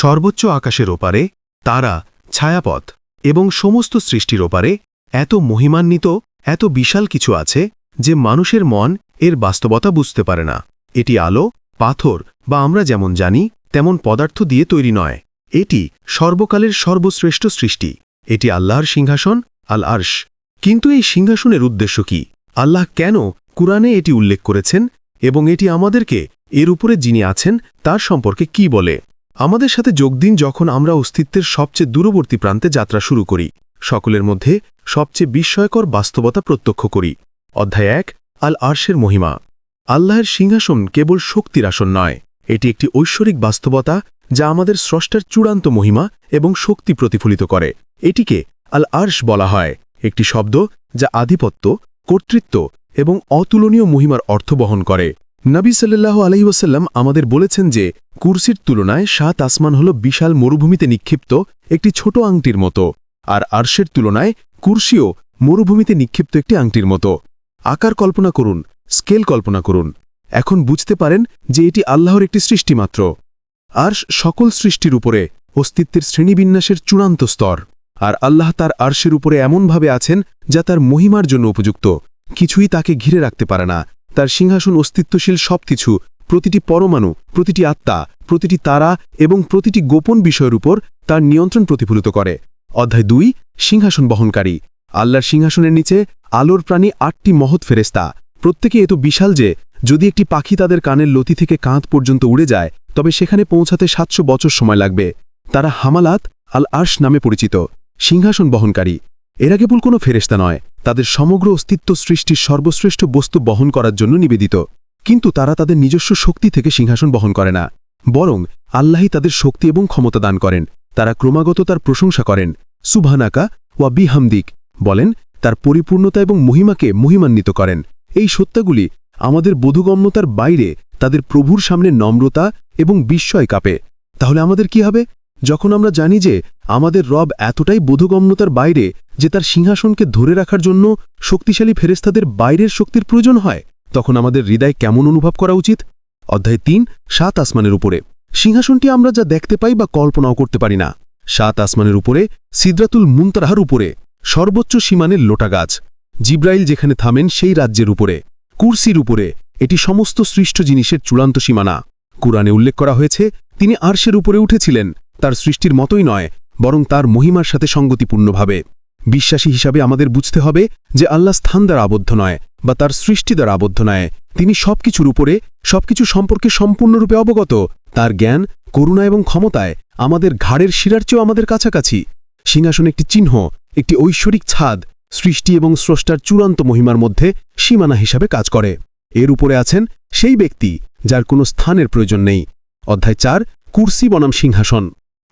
সর্বোচ্চ আকাশের ওপারে, তারা, ছায়াপথ, এবং সমস্ত সৃষ্টির ওপারে, এত মহিমান্বিত, এত বিশাল কিছু আছে, যে মানুষের মন এর বাস্তবতা বুঝতে পারে না। এটি আলো, পাথর, বা আমরা যেমন জানি, তেমন পদার্থ দিয়ে তৈরি নয়। এটি সর্বকালের সর্বশ্রেষ্ঠ সৃষ্টি। এটি আল্লাহর সিংহাসন আল আর্শ কিন্তু এই সিংহাসনের উদ্দেশ্য কি? আল্লাহ কেন কুরআনে এটি উল্লেখ করেছেন, এবং এটি আমাদেরকে এর উপরে যিনি আছেন, তার সম্পর্কে কি বলে? আমাদের সাথে যোগ দিন যখন আমরা অস্তিত্বের সবচেয়ে দূরবর্তী প্রান্তে যাত্রা শুরু করি, সকলের মধ্যে সবচেয়ে বিস্ময়কর বাস্তবতা প্রত্যক্ষ করি। অধ্যায় এক আল আর্শের মহিমা। আল্লাহের সিংহাসন কেবল শক্তির আসন নয়, এটি একটি ঐশ্বরিক বাস্তবতা যা আমাদের স্রষ্টার চূড়ান্ত মহিমা এবং শক্তি প্রতিফলিত করে। এটিকে আল আর্শ বলা হয়, একটি শব্দ যা আধিপত্য, কর্তৃত্ব এবং অতুলনীয় মহিমার অর্থ বহন করে। নবী সাল্লাল্লাহু আলহিউসাল্লাম আমাদের বলেছেন যে, কুরসির তুলনায় সাত আসমান হল বিশাল মরুভূমিতে নিক্ষিপ্ত একটি ছোট আংটির মতো, আর আর্শের তুলনায় কুরসিও মরুভূমিতে নিক্ষিপ্ত একটি আংটির মতো। আকার কল্পনা করুন, স্কেল কল্পনা করুন। এখন বুঝতে পারেন যে এটি আল্লাহর একটি সৃষ্টি মাত্র। আর্শ সকল সৃষ্টির উপরে অস্তিত্বের শ্রেণীবিন্যাসের চূড়ান্ত স্তর, আর আল্লাহ তার আর্শের উপরে এমনভাবে আছেন যা তার মহিমার জন্য উপযুক্ত। কিছুই তাকে ঘিরে রাখতে পারে না তার সিংহাসন অস্তিত্বশীল সবকিছু, প্রতিটি পরমাণু, প্রতিটি আত্মা, প্রতিটি তারা এবং প্রতিটি গোপন বিষয়ের উপর তার নিয়ন্ত্রণ প্রতিফলিত করে। অধ্যায় দুই, সিংহাসন বহনকারী। আল্লাহর সিংহাসনের নিচে আলোর প্রাণী আটটি মহৎ ফেরেস্তা প্রত্যেকে এত বিশাল যে, যদি একটি পাখি তাদের কানের লতি থেকে কাঁধ পর্যন্ত উড়ে যায়, তবে সেখানে পৌঁছাতে সাতশো বছর সময় লাগবে। তারা হামালাত আল আর্শ নামে পরিচিত। সিংহাসন বহনকারী। এরা কেবল কোনো ফেরেস্তা নয়। তাদের সমগ্র অস্তিত্ব সৃষ্টির সর্বশ্রেষ্ঠ বস্তু বহন করার জন্য নিবেদিত। কিন্তু তারা তাদের নিজস্ব শক্তি থেকে সিংহাসন বহন করে না। বরং আল্লাহই তাদের শক্তি এবং ক্ষমতা দান করেন। তারা ক্রমাগত তার প্রশংসা করেন। সুভানাকা ওয়া বিহামদিক বলেন, তার পরিপূর্ণতা এবং মহিমাকে মহিমান্বিত করেন। এই সত্যাগুলি আমাদের বোধগম্যতার বাইরে তাদের প্রভুর সামনে নম্রতা এবং বিস্ময় কাঁপে। তাহলে আমাদের কি হবে? যখন আমরা জানি যে আমাদের রব এতটাই বোধগম্যতার বাইরে যে তার সিংহাসনকে ধরে রাখার জন্য শক্তিশালী ফেরেস্তাদের বাইরের শক্তির প্রয়োজন হয়, তখন আমাদের হৃদয় কেমন অনুভব করা উচিত? অধ্যায় তিন, সাত আসমানের উপরে। সিংহাসনটি আমরা যা দেখতে পাই বা কল্পনাও করতে পারি না। সাত আসমানের উপরে, সিদ্রাতুল মুনতারাহার উপরে, সর্বোচ্চ সীমানের লোটা গাছ। জিব্রাইল যেখানে থামেন সেই রাজ্যের উপরে। কুরসির উপরে, এটি সমস্ত সৃষ্ট জিনিসের চূড়ান্ত সীমানা। কুরআনে উল্লেখ করা হয়েছে, তিনি আরশের উপরে উঠেছিলেন তার সৃষ্টির মতোই নয়, বরং তার মহিমার সাথে সঙ্গতিপূর্ণভাবে। বিশ্বাসী হিসাবে আমাদের বুঝতে হবে যে আল্লাহ স্থান দ্বারা আবদ্ধ নয় বা তার সৃষ্টি দ্বারা আবদ্ধ নয়। তিনি সবকিছুর উপরে, সবকিছু সম্পর্কে সম্পূর্ণরূপে অবগত। তার জ্ঞান, করুণা এবং ক্ষমতায় আমাদের ঘাড়ের শিরার চেয়েও আমাদের কাছাকাছি। সিংহাসন একটি চিহ্ন, একটি ঐশ্বরিক ছাদ, সৃষ্টি এবং স্রষ্টার চূড়ান্ত মহিমার মধ্যে সীমানা হিসাবে কাজ করে। এর উপরে আছেন সেই ব্যক্তি যার কোনো স্থানের প্রয়োজন নেই। অধ্যায় চার, কুর্সি বনাম সিংহাসন।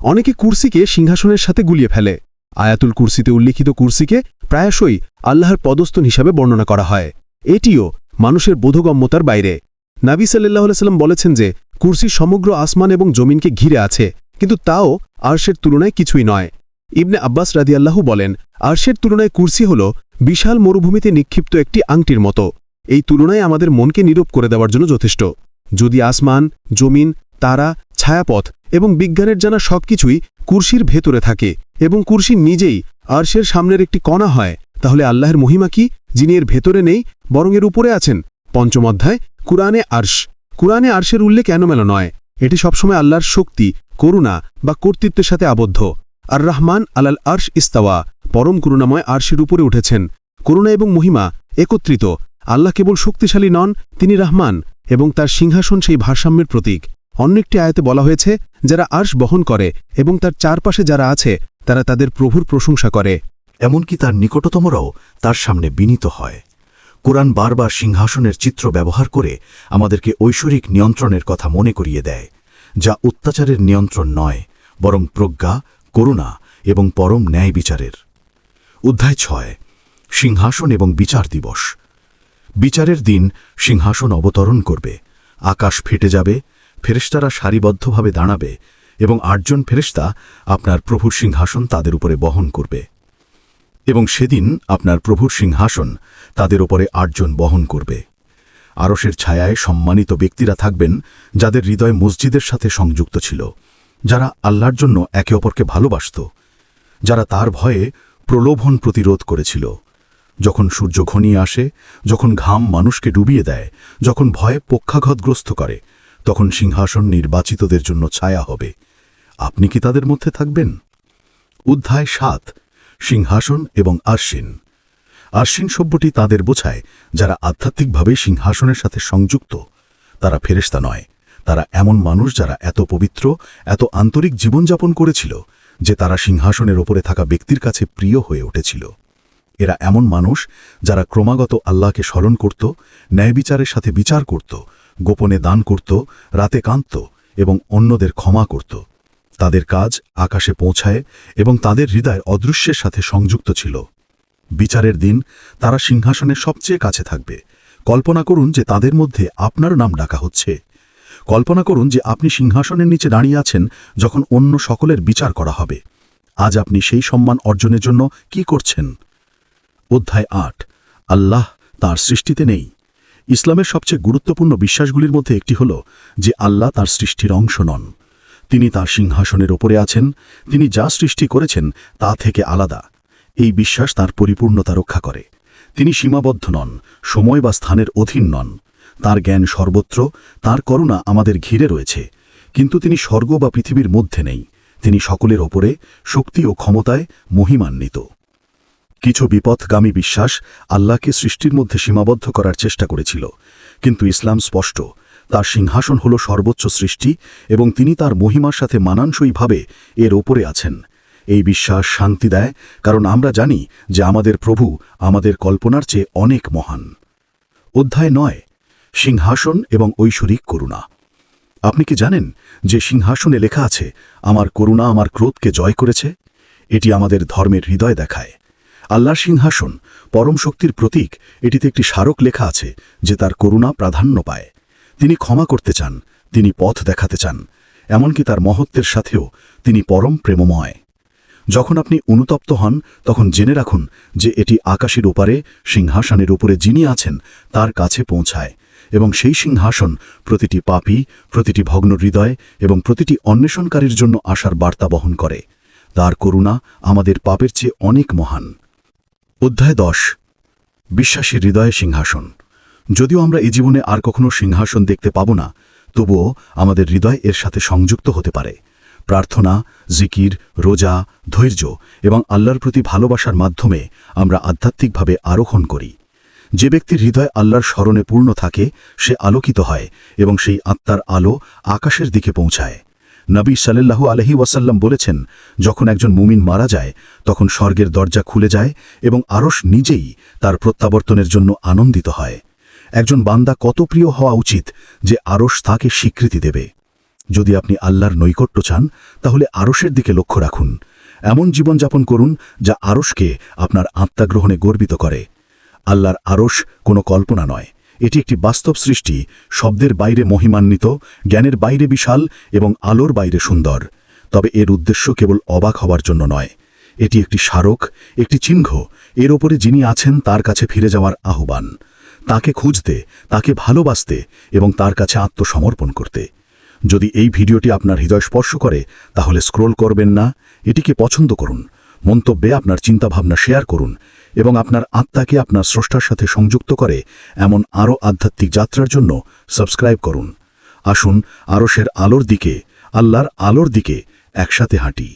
অনেকে কুর্সিকে সিংহাসনের সাথে গুলিয়ে ফেলে। আয়াতুল কুর্সিতে উল্লিখিত কুর্সিকে প্রায়শই আল্লাহর পদস্থন হিসাবে বর্ণনা করা হয়। এটিও মানুষের বোধগম্যতার বাইরে। নাবি সাল্লাহ সাল্লাম বলেছেন যে, কুর্সি সমগ্র আসমান এবং জমিনকে ঘিরে আছে, কিন্তু তাও আরশের তুলনায় কিছুই নয়। ইবনে আব্বাস রাদিয়াল্লাহু বলেন, আরশের তুলনায় কুর্সি হল বিশাল মরুভূমিতে নিক্ষিপ্ত একটি আংটির মতো। এই তুলনায় আমাদের মনকে নীরব করে দেওয়ার জন্য যথেষ্ট। যদি আসমান, জমিন, তারা, ছায়াপথ এবং বিজ্ঞানের জানা সবকিছুই কুর্সির ভেতরে থাকে এবং কুর্সি নিজেই আরশের সামনের একটি কণা হয়। তাহলে আল্লাহর মহিমা কি, যিনি এর ভেতরে নেই, বরং এর উপরে আছেন? পঞ্চম অধ্যায়, কুরআনে আর্শ। কুরআনে আর্শের উল্লেখ এনোমেলো নয়। এটি সবসময় আল্লাহর শক্তি, করুণা বা কর্তৃত্বের সাথে আবদ্ধ। আর রহমান আলাল আর্শ ইস্তাওয়া, পরম করুণাময় আর্শের উপরে উঠেছেন। করুণা এবং মহিমা একত্রিত। আল্লাহ কেবল শক্তিশালী নন, তিনি রহমান এবং তার সিংহাসন সেই ভারসাম্যের প্রতীক। অন্য একটি আয়তে বলা হয়েছে, যারা আর্শ বহন করে এবং তার চারপাশে যারা আছে, তারা তাদের প্রভুর প্রশংসা করে। এমনকি তার নিকটতমরাও তার সামনে বিনীত হয়। কোরআন বারবার সিংহাসনের চিত্র ব্যবহার করে আমাদেরকে ঐশ্বরিক নিয়ন্ত্রণের কথা মনে করিয়ে দেয়, যা অত্যাচারের নিয়ন্ত্রণ নয়, বরং প্রজ্ঞা, করুণা এবং পরম ন্যায় বিচারের। অধ্যায় ছয়, সিংহাসন এবং বিচার দিবস। বিচারের দিন সিংহাসন অবতরণ করবে, আকাশ ফেটে যাবে ফেরেশতারা সারিবদ্ধভাবে দাঁড়াবে এবং আটজন ফেরেশতা আপনার প্রভুর সিংহাসন তাদের উপরে বহন করবে। এবং সেদিন আপনার প্রভুর সিংহাসন তাদের ওপরে আটজন বহন করবে। আরসের ছায়ায় সম্মানিত ব্যক্তিরা থাকবেন যাদের হৃদয় মসজিদের সাথে সংযুক্ত ছিল, যারা আল্লাহর জন্য একে অপরকে ভালোবাসত, যারা তার ভয়ে প্রলোভন প্রতিরোধ করেছিল। যখন সূর্য ঘনিয়ে আসে, যখন ঘাম মানুষকে ডুবিয়ে দেয়, যখন ভয়ে পক্ষাঘাতগ্রস্ত করে তখন সিংহাসন নির্বাচিতদের জন্য ছায়া হবে। আপনি কি তাদের মধ্যে থাকবেন? অধ্যায় সাত, সিংহাসন এবং আশ্বিন আশ্বিন শব্দটি তাদের বোঝায়, যারা আধ্যাত্মিকভাবে সিংহাসনের সাথে সংযুক্ত, তারা ফেরেশতা নয়। তারা এমন মানুষ যারা এত পবিত্র, এত আন্তরিক জীবনযাপন করেছিল, যে তারা সিংহাসনের ওপরে থাকা ব্যক্তির কাছে প্রিয় হয়ে উঠেছিল। এরা এমন মানুষ যারা ক্রমাগত আল্লাহকে স্মরণ করত ন্যায় বিচারের সাথে বিচার করত গোপনে দান করত, রাতে কাঁদত এবং অন্যদের ক্ষমা করত। তাদের কাজ আকাশে পৌঁছায় এবং তাদের হৃদয় অদৃশ্যের সাথে সংযুক্ত ছিল। বিচারের দিন তারা সিংহাসনের সবচেয়ে কাছে থাকবে। কল্পনা করুন যে তাদের মধ্যে আপনার নাম ডাকা হচ্ছে। কল্পনা করুন যে আপনি সিংহাসনের নিচে দাঁড়িয়ে আছেন যখন অন্য সকলের বিচার করা হবে। আজ আপনি সেই সম্মান অর্জনের জন্য কি করছেন? অধ্যায় আট। আল্লাহ তার সৃষ্টিতে নেই। ইসলামের সবচেয়ে গুরুত্বপূর্ণ বিশ্বাসগুলির মধ্যে একটি হল যে আল্লাহ তার সৃষ্টির অংশ নন। তিনি তার সিংহাসনের ওপরে আছেন, তিনি যা সৃষ্টি করেছেন তা থেকে আলাদা। এই বিশ্বাস তার পরিপূর্ণতা রক্ষা করে। তিনি সীমাবদ্ধ নন, সময় বা স্থানের অধীন নন। তার জ্ঞান সর্বত্র, তার করুণা আমাদের ঘিরে রয়েছে। কিন্তু তিনি স্বর্গ বা পৃথিবীর মধ্যে নেই। তিনি সকলের ওপরে শক্তি ও ক্ষমতায় মহিমান্বিত। কিছু বিপথগামী বিশ্বাস আল্লাহকে সৃষ্টির মধ্যে সীমাবদ্ধ করার চেষ্টা করেছিল। কিন্তু ইসলাম স্পষ্ট, তার সিংহাসন হল সর্বোচ্চ সৃষ্টি এবং তিনি তার মহিমার সাথে মানানসইভাবে এর ওপরে আছেন। এই বিশ্বাস শান্তি দেয়, কারণ আমরা জানি যে আমাদের প্রভু আমাদের কল্পনার চেয়ে অনেক মহান। অধ্যায় নয়, সিংহাসন এবং ঐশ্বরিক করুণা। আপনি কি জানেন যে সিংহাসনে লেখা আছে, আমার করুণা আমার ক্রোধকে জয় করেছে এটি আমাদের ধর্মের হৃদয় দেখায়। আল্লাহর সিংহাসন, পরম শক্তির প্রতীক, এটিতে একটি স্মারক লেখা আছে যে তার করুণা প্রাধান্য পায়। তিনি ক্ষমা করতে চান, তিনি পথ দেখাতে চান, এমনকি তার মহত্বের সাথেও তিনি পরম প্রেমময়। যখন আপনি অনুতপ্ত হন, তখন জেনে রাখুন যে এটি আকাশের ওপারে, সিংহাসনের উপরে যিনি আছেন, তার কাছে পৌঁছায়, এবং সেই সিংহাসন প্রতিটি পাপী, প্রতিটি ভগ্ন হৃদয় এবং প্রতিটি অন্বেষণকারীর জন্য আসার বার্তা বহন করে। তার করুণা আমাদের পাপের চেয়ে অনেক মহান। অধ্যায় দশ। বিশ্বাসী হৃদয়ে সিংহাসন। যদিও আমরা এই জীবনে আর কখনো সিংহাসন দেখতে পাব না, তবুও আমাদের হৃদয় এর সাথে সংযুক্ত হতে পারে। প্রার্থনা, জিকির, রোজা, ধৈর্য এবং আল্লাহর প্রতি ভালোবাসার মাধ্যমে আমরা আধ্যাত্মিকভাবে আরোহণ করি। যে ব্যক্তির হৃদয় আল্লাহর স্মরণে পূর্ণ থাকে, সে আলোকিত হয় এবং সেই আত্মার আলো আকাশের দিকে পৌঁছায়। নবী সাল্লাল্লাহু আলহি ওয়াসাল্লাম বলেছেন, যখন একজন মুমিন মারা যায়, তখন স্বর্গের দরজা খুলে যায় এবং আরশ নিজেই তার প্রত্যাবর্তনের জন্য আনন্দিত হয়। একজন বান্দা কত প্রিয় হওয়া উচিত যে আরশ তাকে স্বীকৃতি দেবে। যদি আপনি আল্লাহর নৈকট্য চান, তাহলে আরশের দিকে লক্ষ্য রাখুন। এমন জীবনযাপন করুন যা আরশকে আপনার আত্মাগ্রহণে গর্বিত করে। আল্লাহর আরশ কোনো কল্পনা নয়। এটি একটি বাস্তব সৃষ্টি, শব্দের বাইরে মহিমান্বিত, জ্ঞানের বাইরে বিশাল এবং আলোর বাইরে সুন্দর। তবে এর উদ্দেশ্য কেবল অবাক হওয়ার জন্য নয়। এটি একটি স্মারক, একটি চিহ্ন, এর ওপরে যিনি আছেন তার কাছে ফিরে যাওয়ার আহ্বান। তাকে খুঁজতে, তাকে ভালোবাসতে এবং তার কাছে আত্মসমর্পণ করতে। যদি এই ভিডিওটি আপনার হৃদয় স্পর্শ করে, তাহলে স্ক্রোল করবেন না, এটিকে পছন্দ করুন। মন্তব্যে আপনার চিন্তাভাবনা শেয়ার করুন এবং আপনার আত্মাকে আপনার স্রষ্টার সাথে সংযুক্ত করে এমন আরও আধ্যাত্মিক যাত্রার জন্য সাবস্ক্রাইব করুন। আসুন আরসের আলোর দিকে, আল্লাহর আলোর দিকে একসাথে হাঁটি।